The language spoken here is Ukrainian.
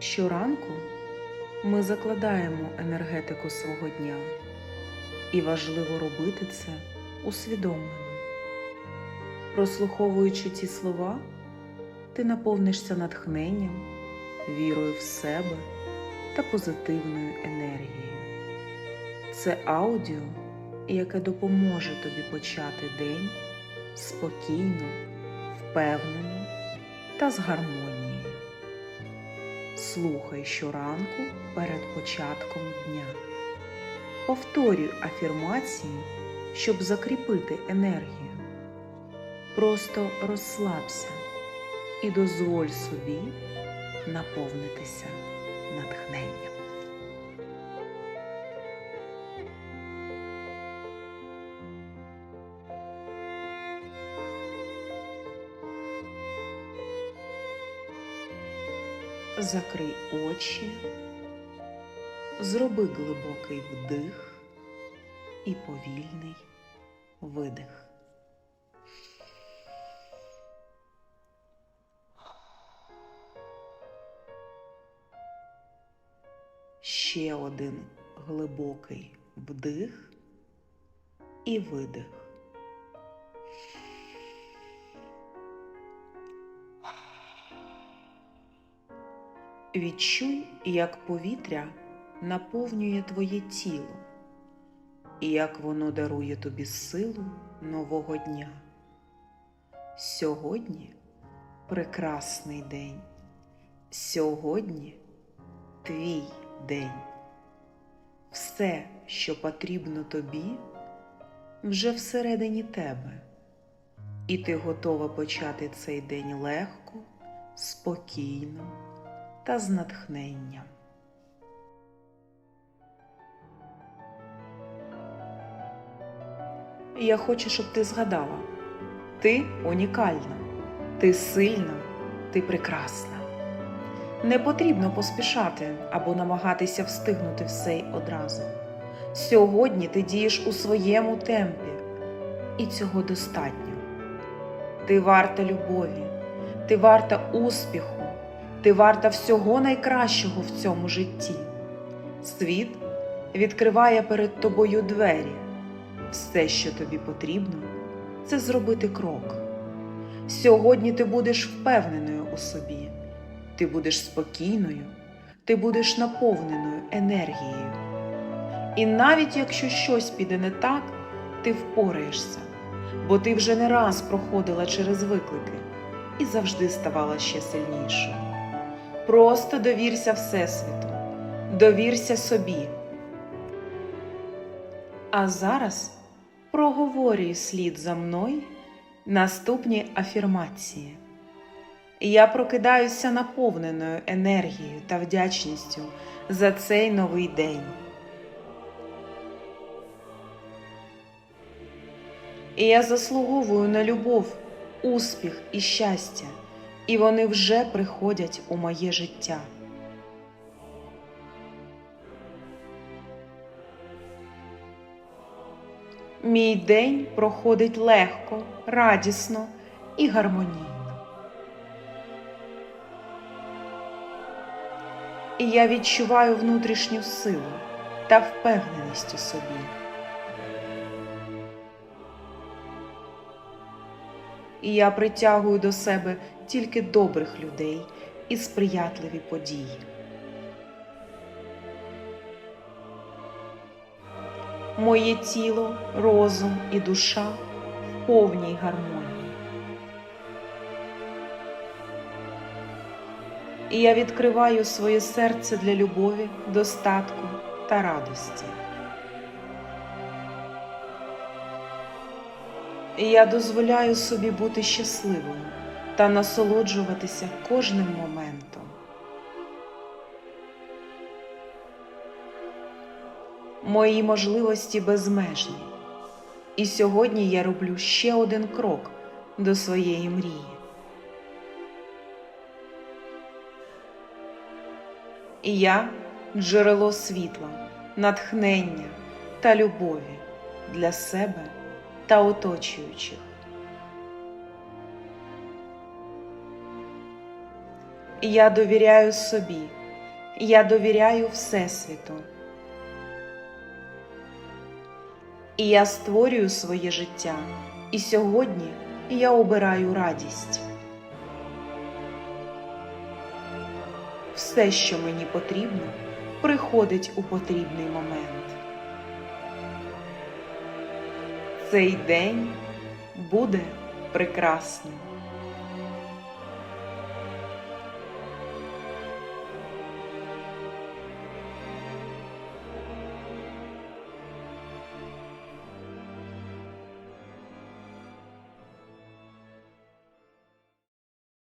Щоранку ми закладаємо енергетику свого дня, і важливо робити це усвідомлено. Прослуховуючи ці слова, ти наповнишся натхненням, вірою в себе та позитивною енергією. Це аудіо, яке допоможе тобі почати день спокійно, впевнено та з гармонією. Слухай щоранку перед початком дня. Повторюй афірмації, щоб закріпити енергію. Просто розслабся і дозволь собі наповнитися натхненням. Закрий очі, зроби глибокий вдих і повільний видих. Ще один глибокий вдих і видих. Відчуй, як повітря наповнює твоє тіло, і як воно дарує тобі силу нового дня. Сьогодні прекрасний день. Сьогодні твій день. Все, що потрібно тобі, вже всередині тебе, і ти готова почати цей день легко, спокійно та з натхненням. Я хочу, щоб ти згадала, ти унікальна, ти сильна, ти прекрасна. Не потрібно поспішати або намагатися встигнути все й одразу. Сьогодні ти дієш у своєму темпі, і цього достатньо. Ти варта любові, ти варта успіху, ти варта всього найкращого в цьому житті. Світ відкриває перед тобою двері. Все, що тобі потрібно, це зробити крок. Сьогодні ти будеш впевненою у собі, ти будеш спокійною, ти будеш наповненою енергією. І навіть якщо щось піде не так, ти впораєшся, бо ти вже не раз проходила через виклики і завжди ставала ще сильнішою. Просто довірся Всесвіту, довірся собі. А зараз проговорюй слід за мною наступні афірмації. Я прокидаюся наповненою енергією та вдячністю за цей новий день. І я заслуговую на любов, успіх і щастя, і вони вже приходять у моє життя. Мій день проходить легко, радісно і гармонійно. І я відчуваю внутрішню силу та впевненість у собі. І я притягую до себе тільки добрих людей і сприятливі події. Моє тіло, розум і душа в повній гармонії. І я відкриваю своє серце для любові, достатку та радості. І я дозволяю собі бути щасливою та насолоджуватися кожним моментом. Мої можливості безмежні, і сьогодні я роблю ще один крок до своєї мрії. І я джерело світла, натхнення та любові для себе та оточуючих. Я довіряю собі Я довіряю Всесвіту. І я створюю своє життя. І сьогодні я обираю радість. Все, що мені потрібно, приходить у потрібний момент. Цей день буде прекрасним.